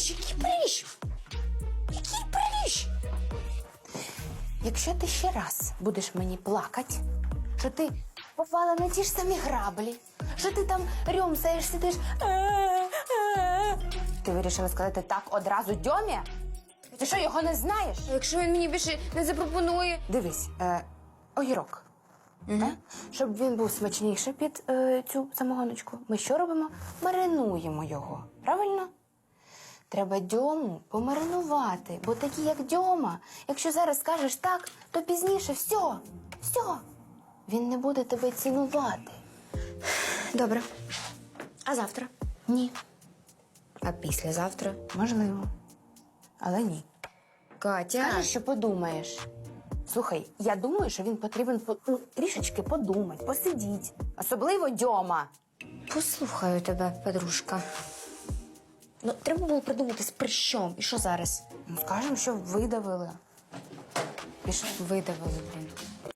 прищ? Який прищ? Який прищ? Якщо ти ще раз будеш мені плакати, що ти попала на ті ж самі граблі, що ти там рьомсаєш, сидиш. Ти вирішила сказати так одразу Дьомі? Ти що, його не знаєш? А якщо він мені більше не запропонує? Дивись, е, огірок. Е? Щоб він був смачніший під е, цю самогоночку, ми що робимо? Маринуємо його. Правильно? Треба дьому помаринувати, бо такі, як дьома, якщо зараз скажеш так, то пізніше все, все. Він не буде тебе цінувати. Добре. А завтра? Ні, А післязавтра? можливо. Але ні. Катя. Скажеш, що подумаєш. Слухай, я думаю, що він потрібен по- ну, трішечки подумати, посидіть. Особливо дьома. Послухаю тебе, подружка. Ну, треба було придумати з прищом. І що зараз? Ну, скажемо, що видавили. І що Видавили, блін.